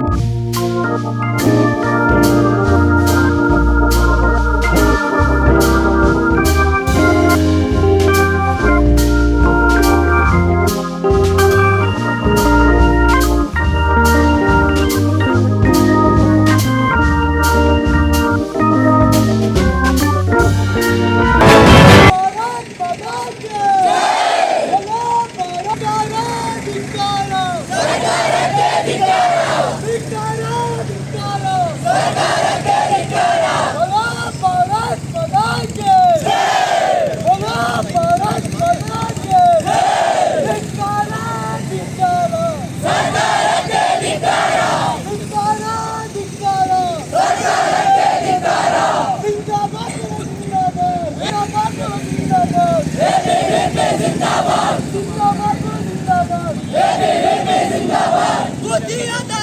ಕುದಿಯದ ರಕ್ತ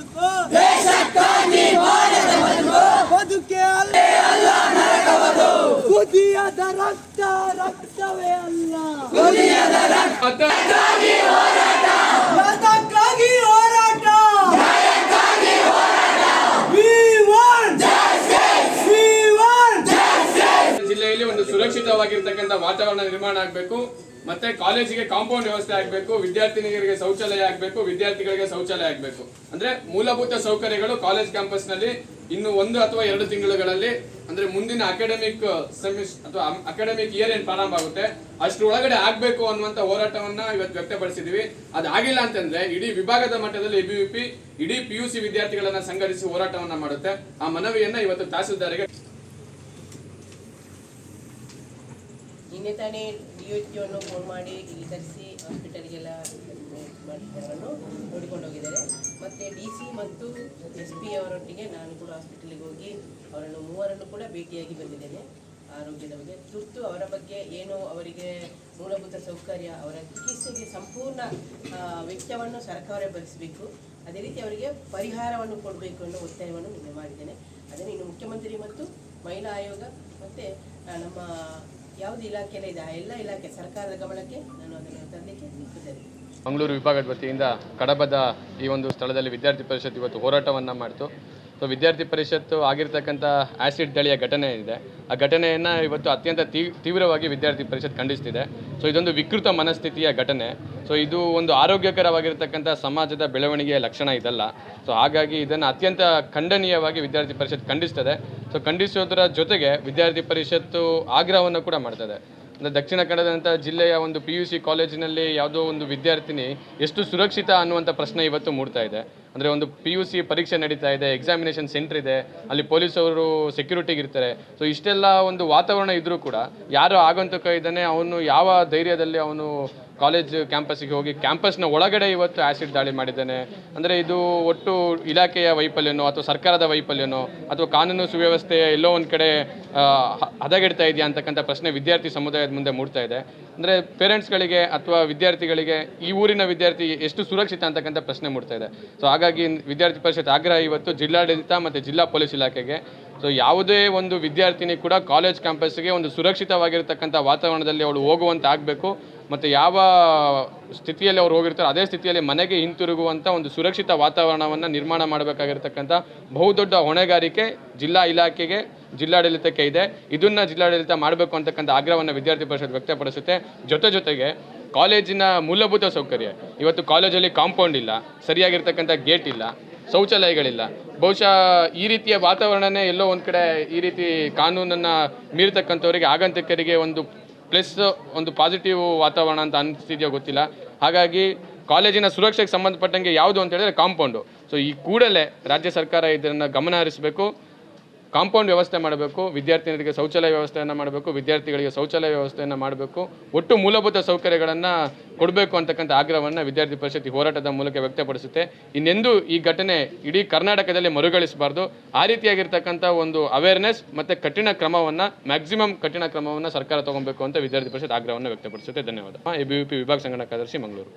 ಬದುಕು ದೇಶಕ್ಕಾಗಿ ಬಾಳದ ಬದುಕು. ಬದುಕೆ ಅಲ್ಲ. ಕುದಿಯದ ರಕ್ತ ರಕ್ತವೇ ಅಲ್ಲ. ಕುದಿಯದ ರಕ್ತಕ್ಕಾಗಿ ಹೋರಾಟ. We want We want ಜಿಲ್ಲೆಯಲ್ಲಿ ಒಂದು ಸುರಕ್ಷಿತವಾಗಿರ್ತಕ್ಕಂಥ ವಾತಾವರಣ ನಿರ್ಮಾಣ ಆಗಬೇಕು. ಮತ್ತೆ ಕಾಲೇಜಿಗೆ ಕಾಂಪೌಂಡ್ ವ್ಯವಸ್ಥೆ ಆಗಬೇಕು, ವಿದ್ಯಾರ್ಥಿನಿಯರಿಗೆ ಶೌಚಾಲಯ ಆಗಬೇಕು, ವಿದ್ಯಾರ್ಥಿಗಳಿಗೆ ಶೌಚಾಲಯ ಆಗಬೇಕು. ಅಂದ್ರೆ ಮೂಲಭೂತ ಸೌಕರ್ಯಗಳು ಕಾಲೇಜ್ ಕ್ಯಾಂಪಸ್ನಲ್ಲಿ ಇನ್ನು ಒಂದು ಅಥವಾ ಎರಡು ತಿಂಗಳುಗಳಲ್ಲಿ, ಅಂದ್ರೆ ಮುಂದಿನ ಅಕಾಡೆಮಿಕ್ ಸೆಮಿಸ್, ಅಥವಾ ಅಕಾಡೆಮಿಕ್ ಇಯರ್ ಏನ್ ಪ್ರಾರಂಭ ಆಗುತ್ತೆ, ಅಷ್ಟರೊಳಗಡೆ ಆಗ್ಬೇಕು ಅನ್ನುವಂತ ಹೋರಾಟವನ್ನ ಇವತ್ತು ವ್ಯಕ್ತಪಡಿಸಿದೀವಿ. ಅದಾಗಿಲ್ಲ ಅಂತಂದ್ರೆ ಇಡೀ ವಿಭಾಗದ ಮಟ್ಟದಲ್ಲಿ ಎಬಿವಿಪಿ, ಇಡೀ ಪಿ ಯು ಸಿ ವಿದ್ಯಾರ್ಥಿಗಳನ್ನ ಸಂಘಟಿಸಿ ಹೋರಾಟವನ್ನ ಮಾಡುತ್ತೆ. ಆ ಮನವಿಯನ್ನ ಇವತ್ತು ತಹಸೀಲ್ದಾರಿಗೆ ಡಿ ಫೋನ್ ಮಾಡಿ ಇಲ್ಲಿ ತರಿಸಿ ಹಾಸ್ಪಿಟಲ್ಗೆಲ್ಲ ಮಾಡಿದ್ದನ್ನು ನೋಡಿಕೊಂಡು ಹೋಗಿದ್ದಾರೆ ಮತ್ತು ಡಿ ಸಿ ಮತ್ತು ಎಸ್ ಪಿ ಅವರೊಟ್ಟಿಗೆ ನಾನು ಕೂಡ ಹಾಸ್ಪಿಟಲಿಗೆ ಹೋಗಿ ಅವರನ್ನು ಮೂವರನ್ನು ಕೂಡ ಭೇಟಿಯಾಗಿ ಬಂದಿದ್ದೇನೆ. ಆರೋಗ್ಯದ ಬಗ್ಗೆ ತುರ್ತು ಅವರ ಬಗ್ಗೆ ಏನು ಅವರಿಗೆ ಮೂಲಭೂತ ಸೌಕರ್ಯ ಅವರ ಚಿಕಿತ್ಸೆಗೆ ಸಂಪೂರ್ಣ ವೆಚ್ಚವನ್ನು ಸರ್ಕಾರ ಭರಿಸಬೇಕು. ಅದೇ ರೀತಿ ಅವರಿಗೆ ಪರಿಹಾರವನ್ನು ಕೊಡಬೇಕು ಅನ್ನೋ ಒತ್ತಾಯವನ್ನು ನಿನ್ನೆ ಮಾಡಿದ್ದೇನೆ. ಅದನ್ನು ಇನ್ನು ಮುಖ್ಯಮಂತ್ರಿ ಮತ್ತು ಮಹಿಳಾ ಆಯೋಗ ಮತ್ತು ನಮ್ಮ ಯಾವುದು ಇಲಾಖೆಲ್ಲ ಇದೆ? ಎಲ್ಲ ಇಲಾಖೆ, ಸರ್ಕಾರದ ಗಮನಕ್ಕೆ ನಾನು ಅದನ್ನು ತರಲಿಕ್ಕೆ ನಿಂತಿದ್ದೇನೆ ಮಂಗಳೂರು ವಿಭಾಗದ ವತಿಯಿಂದ ಕಡಬದ ಈ ಒಂದು ಸ್ಥಳದಲ್ಲಿ ವಿದ್ಯಾರ್ಥಿ ಪರಿಷತ್ ಇವತ್ತು ಹೋರಾಟವನ್ನು ಮಾಡಿತು. ಸೊ ವಿದ್ಯಾರ್ಥಿ ಪರಿಷತ್ತು ಆಗಿರ್ತಕ್ಕಂಥ ಆ್ಯಸಿಡ್ ದಳಿಯ ಘಟನೆ ಇದೆ. ಆ ಘಟನೆಯನ್ನು ಇವತ್ತು ಅತ್ಯಂತ ತೀವ್- ತೀವ್ರವಾಗಿ ವಿದ್ಯಾರ್ಥಿ ಪರಿಷತ್ ಖಂಡಿಸ್ತಿದೆ. ಸೊ ಇದೊಂದು ವಿಕೃತ ಮನಸ್ಥಿತಿಯ ಘಟನೆ. ಸೊ ಇದು ಒಂದು ಆರೋಗ್ಯಕರವಾಗಿರ್ತಕ್ಕಂಥ ಸಮಾಜದ ಬೆಳವಣಿಗೆಯ ಲಕ್ಷಣ ಇದಲ್ಲ. ಸೊ ಹಾಗಾಗಿ ಇದನ್ನು ಅತ್ಯಂತ ಖಂಡನೀಯವಾಗಿ ವಿದ್ಯಾರ್ಥಿ ಪರಿಷತ್ ಖಂಡಿಸ್ತದೆ. ಸೊ ಖಂಡಿಸೋದರ ಜೊತೆಗೆ ವಿದ್ಯಾರ್ಥಿ ಪರಿಷತ್ತು ಆಗ್ರಹವನ್ನು ಕೂಡ ಮಾಡ್ತದೆ. ಅಂದರೆ ದಕ್ಷಿಣ ಕನ್ನಡದಂಥ ಜಿಲ್ಲೆಯ ಒಂದು ಪಿ ಯು ಸಿ ಕಾಲೇಜಿನಲ್ಲಿ ಯಾವುದೋ ಒಂದು ವಿದ್ಯಾರ್ಥಿನಿ ಎಷ್ಟು ಸುರಕ್ಷಿತ ಅನ್ನುವಂಥ ಪ್ರಶ್ನೆ ಇವತ್ತು ಮೂಡ್ತಾ ಇದೆ. ಅಂದರೆ ಒಂದು ಪಿ ಯು ಸಿ ಪರೀಕ್ಷೆ ನಡೀತಾ ಇದೆ ಎಕ್ಸಾಮಿನೇಷನ್ ಸೆಂಟರ್ ಇದೆ, ಅಲ್ಲಿ ಪೊಲೀಸವರು ಸೆಕ್ಯೂರಿಟಿಗೆ ಇರ್ತಾರೆ. ಸೊ ಇಷ್ಟೆಲ್ಲ ಒಂದು ವಾತಾವರಣ ಇದ್ದರೂ ಕೂಡ ಯಾರು ಆಗಂತಕ ಇದ್ದಾನೆ, ಅವನು ಯಾವ ಧೈರ್ಯದಲ್ಲಿ ಅವನು ಕಾಲೇಜ್ ಕ್ಯಾಂಪಸ್ಸಿಗೆ ಹೋಗಿ ಕ್ಯಾಂಪಸ್ನ ಒಳಗಡೆ ಇವತ್ತು ಆ್ಯಸಿಡ್ ದಾಳಿ ಮಾಡಿದ್ದಾನೆ. ಅಂದರೆ ಇದು ಒಟ್ಟು ಇಲಾಖೆಯ ವೈಫಲ್ಯನೋ ಅಥವಾ ಸರ್ಕಾರದ ವೈಫಲ್ಯನೋ ಅಥವಾ ಕಾನೂನು ಸುವ್ಯವಸ್ಥೆ ಎಲ್ಲೋ ಒಂದು ಕಡೆ ಹದಗೆಡ್ತಾ ಇದೆಯಾ ಅಂತಕ್ಕಂಥ ಪ್ರಶ್ನೆ ವಿದ್ಯಾರ್ಥಿ ಸಮುದಾಯದ ಮುಂದೆ ಮೂಡ್ತಾ ಇದೆ. ಅಂದರೆ ಪೇರೆಂಟ್ಸ್ಗಳಿಗೆ ಅಥವಾ ವಿದ್ಯಾರ್ಥಿಗಳಿಗೆ ಈ ಊರಿನ ವಿದ್ಯಾರ್ಥಿ ಎಷ್ಟು ಸುರಕ್ಷಿತ ಅಂತಕ್ಕಂಥ ಪ್ರಶ್ನೆ ಮೂಡ್ತಾ ಇದೆ. ಸೊ ಹಾಗಾಗಿ ವಿದ್ಯಾರ್ಥಿ ಪರಿಷತ್ ಆಗ್ರಹ ಇವತ್ತು ಜಿಲ್ಲಾಡಳಿತ ಮತ್ತು ಜಿಲ್ಲಾ ಪೊಲೀಸ್ ಇಲಾಖೆಗೆ. ಸೊ ಯಾವುದೇ ಒಂದು ವಿದ್ಯಾರ್ಥಿನಿ ಕೂಡ ಕಾಲೇಜ್ ಕ್ಯಾಂಪಸ್ಗೆ ಒಂದು ಸುರಕ್ಷಿತವಾಗಿರತಕ್ಕಂಥ ವಾತಾವರಣದಲ್ಲಿ ಅವಳು ಹೋಗುವಂತೆ ಆಗಬೇಕು ಮತ್ತು ಯಾವ ಸ್ಥಿತಿಯಲ್ಲಿ ಅವ್ರು ಹೋಗಿರ್ತಾರೆ ಅದೇ ಸ್ಥಿತಿಯಲ್ಲಿ ಮನೆಗೆ ಹಿಂತಿರುಗುವಂಥ ಒಂದು ಸುರಕ್ಷಿತ ವಾತಾವರಣವನ್ನು ನಿರ್ಮಾಣ ಮಾಡಬೇಕಾಗಿರ್ತಕ್ಕಂಥ ಬಹುದೊಡ್ಡ ಹೊಣೆಗಾರಿಕೆ ಜಿಲ್ಲಾ ಇಲಾಖೆಗೆ, ಜಿಲ್ಲಾಡಳಿತಕ್ಕೆ ಇದೆ. ಇದನ್ನು ಜಿಲ್ಲಾಡಳಿತ ಮಾಡಬೇಕು ಅಂತಕ್ಕಂಥ ಆಗ್ರಹವನ್ನು ವಿದ್ಯಾರ್ಥಿ ಪರಿಷತ್ ವ್ಯಕ್ತಪಡಿಸುತ್ತೆ. ಜೊತೆ ಜೊತೆಗೆ ಕಾಲೇಜಿನ ಮೂಲಭೂತ ಸೌಕರ್ಯ. ಇವತ್ತು ಕಾಲೇಜಲ್ಲಿ ಕಾಂಪೌಂಡ್ ಇಲ್ಲ, ಸರಿಯಾಗಿರ್ತಕ್ಕಂಥ ಗೇಟ್ ಇಲ್ಲ, ಶೌಚಾಲಯಗಳಿಲ್ಲ. ಬಹುಶಃ ಈ ರೀತಿಯ ವಾತಾವರಣನೇ ಎಲ್ಲೋ ಒಂದು ಕಡೆ ಈ ರೀತಿ ಕಾನೂನನ್ನು ಮೀರ್ತಕ್ಕಂಥವರಿಗೆ, ಆಗಂತಕರಿಗೆ ಒಂದು ಪ್ಲಸ್ ಒಂದು ಪಾಸಿಟಿವ್ ವಾತಾವರಣ ಅಂತ ಅನಿಸ್ತಿದೆಯೋ ಗೊತ್ತಿಲ್ಲ. ಹಾಗಾಗಿ ಕಾಲೇಜಿನ ಸುರಕ್ಷೆಗೆ ಸಂಬಂಧಪಟ್ಟಂಗೆ ಯಾವುದು ಅಂತ ಹೇಳಿದ್ರೆ ಕಾಂಪೌಂಡು. ಸೊ ಈ ಕೂಡಲೇ ರಾಜ್ಯ ಸರ್ಕಾರ ಇದನ್ನು ಗಮನ ಹರಿಸಬೇಕು. ಕಾಂಪೌಂಡ್ ವ್ಯವಸ್ಥೆ ಮಾಡಬೇಕು ವಿದ್ಯಾರ್ಥಿನಿಯರಿಗೆ ಶೌಚಾಲಯ ವ್ಯವಸ್ಥೆಯನ್ನು ಮಾಡಬೇಕು, ವಿದ್ಯಾರ್ಥಿಗಳಿಗೆ ಶೌಚಾಲಯ ವ್ಯವಸ್ಥೆಯನ್ನು ಮಾಡಬೇಕು. ಒಟ್ಟು ಮೂಲಭೂತ ಸೌಕರ್ಯಗಳನ್ನು ಕೊಡಬೇಕು ಅಂತಕ್ಕಂಥ ಆಗ್ರಹವನ್ನು ವಿದ್ಯಾರ್ಥಿ ಪರಿಷತ್ ಹೋರಾಟದ ಮೂಲಕ ವ್ಯಕ್ತಪಡಿಸುತ್ತೆ. ಇನ್ನೆಂದೂ ಈ ಘಟನೆ ಇಡೀ ಕರ್ನಾಟಕದಲ್ಲಿ ಮರುಗಳಿಸಬಾರ್ದು. ಆ ರೀತಿಯಾಗಿರ್ತಕ್ಕಂಥ ಒಂದು ಅವೇರ್ನೆಸ್ ಮತ್ತು ಕಠಿಣ ಕ್ರಮವನ್ನು ಮ್ಯಾಕ್ಸಿಮಮ್ ಕಠಿಣ ಕ್ರಮವನ್ನು ಸರ್ಕಾರ ತಗೊಬೇಕು ಅಂತ ವಿದ್ಯಾರ್ಥಿ ಪರಿಷತ್ ಆಗ್ರಹವನ್ನು ವ್ಯಕ್ತಪಡಿಸುತ್ತೆ. ಧನ್ಯವಾದ. ಎ ಬಿ ವಿ ಪಿ ವಿಭಾಗ ಸಂಘಟನಾ ಕಾರ್ಯದರ್ಶಿ ಮಂಗಳೂರು.